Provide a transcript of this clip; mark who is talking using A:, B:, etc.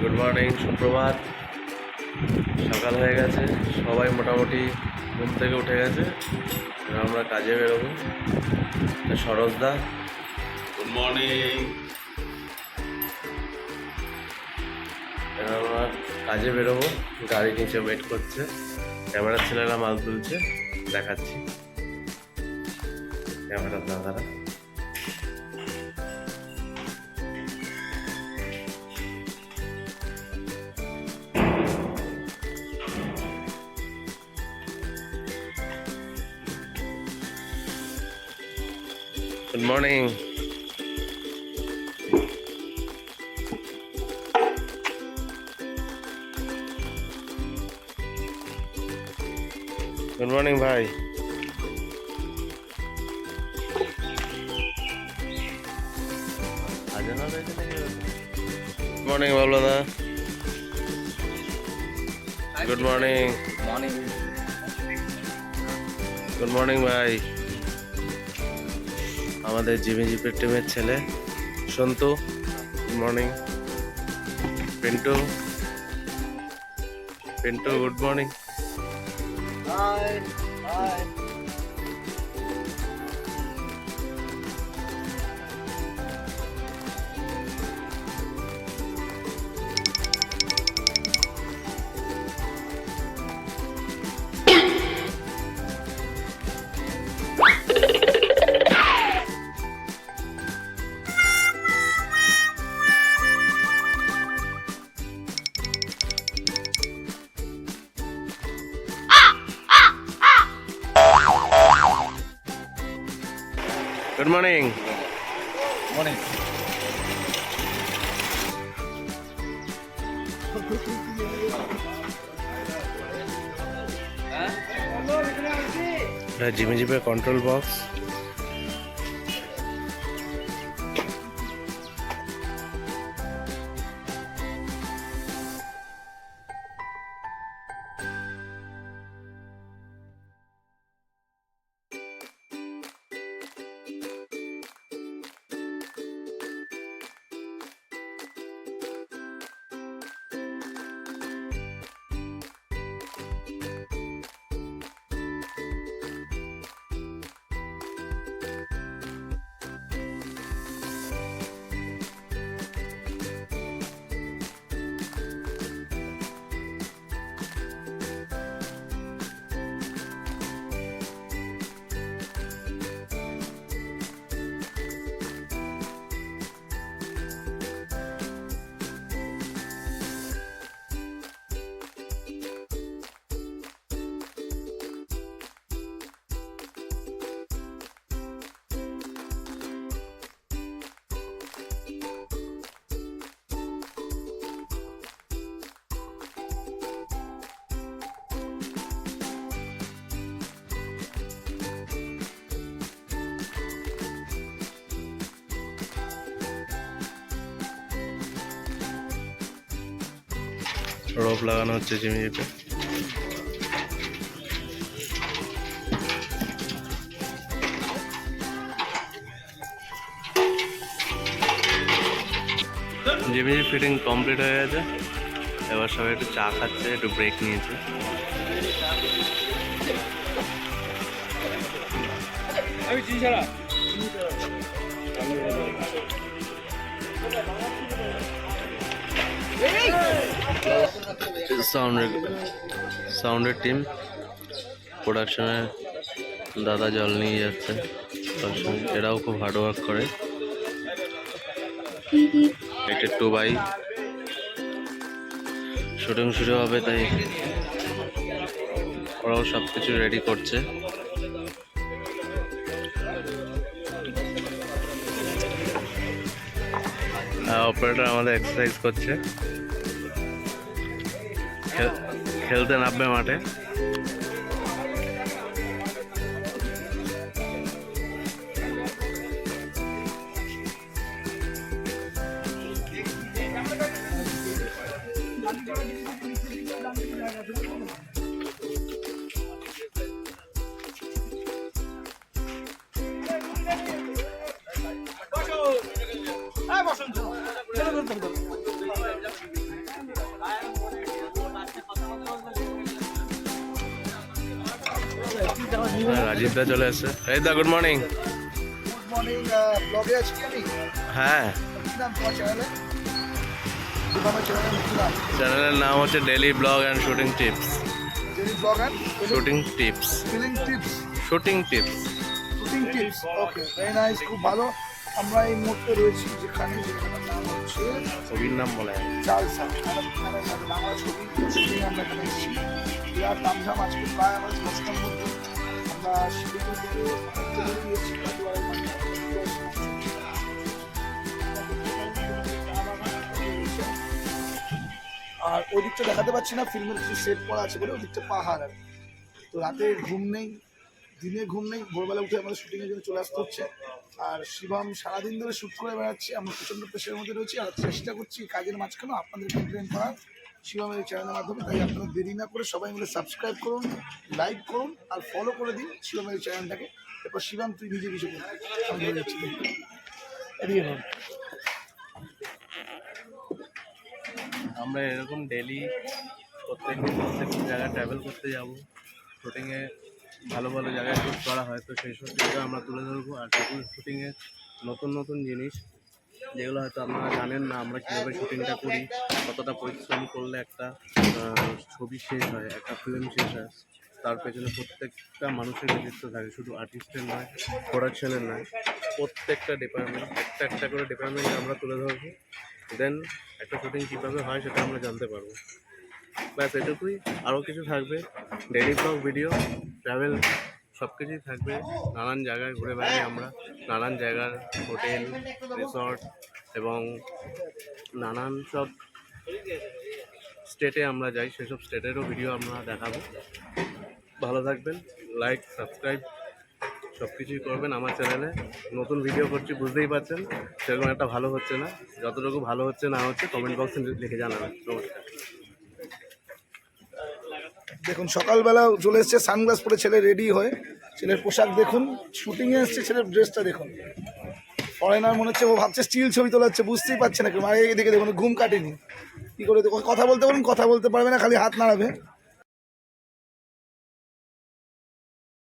A: Good morning সুপ্রভাত। সকাল হয়ে গেছে সবাই মোটামুটি ঘুম থেকে উঠে গেছে আমরা কাজে বেরোবো। সরোজদা গুড মর্নিং। আমরা কাজে বেরোবো গাড়ি নিচে ওয়েট করছে ক্যামেরার ছেলেরা মাল তুলছে দেখাচ্ছি। ক্যামেরার দাদারা। গুড মর্নিং গুড মর্নিং ভাই morning বাবলাদা good morning
B: morning
A: good morning ভাই আমাদের জিমি জিপের টিমের ছেলে Santu good morning Pintu Pintu good morning good morning
B: morning
A: জিমে জিমে কন্ট্রোল বক্স রোপ লাগানো হচ্ছে জিমি জিপে জিমি জিপ ফিটিং কমপ্লিট হয়ে গেছে। এবার সবাই একটু চা খাচ্ছে, একটু ব্রেক নিয়েছে।
B: আমি
A: সাউন্ডের সাউন্ডের টিম প্রোডাকশনের দাদা জল নিয়ে যাচ্ছে। এরাও খুব হার্ড ওয়ার্ক করে। এটা টু বাই শুটিং শুরু হবে তাই। ওরাও সব কিছু রেডি করছে। অপারেটর আমাদের এক্সারসাইজ করছে। খেলতে নামবে মাঠে। রাজীব দা চলে এসছে এই দা গুড মর্নিং হ্যাঁ।
C: আমার চ্যানেলের নাম
A: হচ্ছে daily blog and shooting tips shooting tips shooting tips
C: shooting tips okay very nice খুব ভালো আমরা এই মুহূর্তে রয়েছি যেখানে
A: ছবির নাম বলে।
C: চালসা ছবি আমরা এখানে এসেছি। বিরাট নামঝাম আজকে প্রায় আমাদের দশটার মধ্যে আর ওই দিকটা দেখাতে পাচ্ছি না, ফিল্মের কিছু সেট করা আছে বলে ওই দিকটা পাহাড় আর তো রাতে ঘুম নেই, দিনে ঘুম নেই, ভোরবেলা উঠে আমাদের শুটিংয়ের জন্য চলে আসতে হচ্ছে। আর শিবম সারাদিন ধরে শ্যুট করে বেড়াচ্ছি, আমরা প্রচণ্ড প্রেশারের মধ্যে রয়েছি। আর চেষ্টা করছি কাজের মাঝখানে আপনাদের কমপ্লেন করার। শিবমের এই চ্যানেলের মাধ্যমে, তাই আপনারা দেরি না করে সবাই মিলে সাবস্ক্রাইব করুন লাইক করুন, আর ফলো করে দিন শিবমের এই চ্যানেলটাকে। এরপর শিবম তুই নিজে কিছু
A: আমরা এরকম ডেলি প্রত্যেক দিন জায়গায় ট্রাভেল করতে যাব। শুটিংয়ে ভালো ভালো জায়গায় শ্যুট করা হয়, তো সেই সব আমরা তুলে ধরবো। আর শুটিংয়ে নতুন নতুন জিনিস যেগুলো হয়তো আপনারা জানেন না, আমরা কীভাবে শুটিংটা করি, কতটা পরিশ্রম করলে একটা ছবি শেষ হয়, একটা ফিল্ম শেষ হয়, তার পেছনে প্রত্যেকটা মানুষের নেতৃত্ব থাকে, শুধু আর্টিস্টের নয় প্রোডাকশনের নয়, প্রত্যেকটা ডিপার্টমেন্ট একটা একটা করে ডিপার্টমেন্ট আমরা তুলে ধরবো দেন একটা শুটিং কীভাবে হয় সেটা আমরা জানতে পারব। ব্যাস, এটুকুই। আরও কিছু থাকবে ডেলি ব্লগ ভিডিও ট্রাভেল সব কিছুই থাকবে। নানান জায়গায় ঘুরে বেড়াই আমরা। নানান জায়গার হোটেল, রিসর্ট এবং নানান সব স্টেটে আমরা যাই। সেসব স্টেটেরও ভিডিও আমরা দেখাবো। ভালো থাকবেন। লাইক, সাবস্ক্রাইব সব কিছুই করবেন আমার চ্যানেলে। নতুন ভিডিও করছি, বুঝতেই পারছেন। সেরকম একটা ভালো হচ্ছে না। যতটুকু ভালো হচ্ছে না হচ্ছে, কমেন্ট বক্সে লিখে জানাবেন। নমস্কার।
C: দেখুন, সকালবেলা চলে এসছে সানগ্লাস পরে ছেলে রেডি হয়ে, ছেলের পোশাক দেখুন শুটিংয়ে এসছে, ছেলের ড্রেসটা দেখুন। ফরেনার মনে হচ্ছে, ও ভাবছে স্টিল ছবি তোলা হচ্ছে বুঝতেই পারছে না কেউ। এদিকে দেখুন, ঘুম কাটেনি। কী করে, কথা বলতে পারুন কথা বলতে পারবে না, খালি হাত নাড়াবে।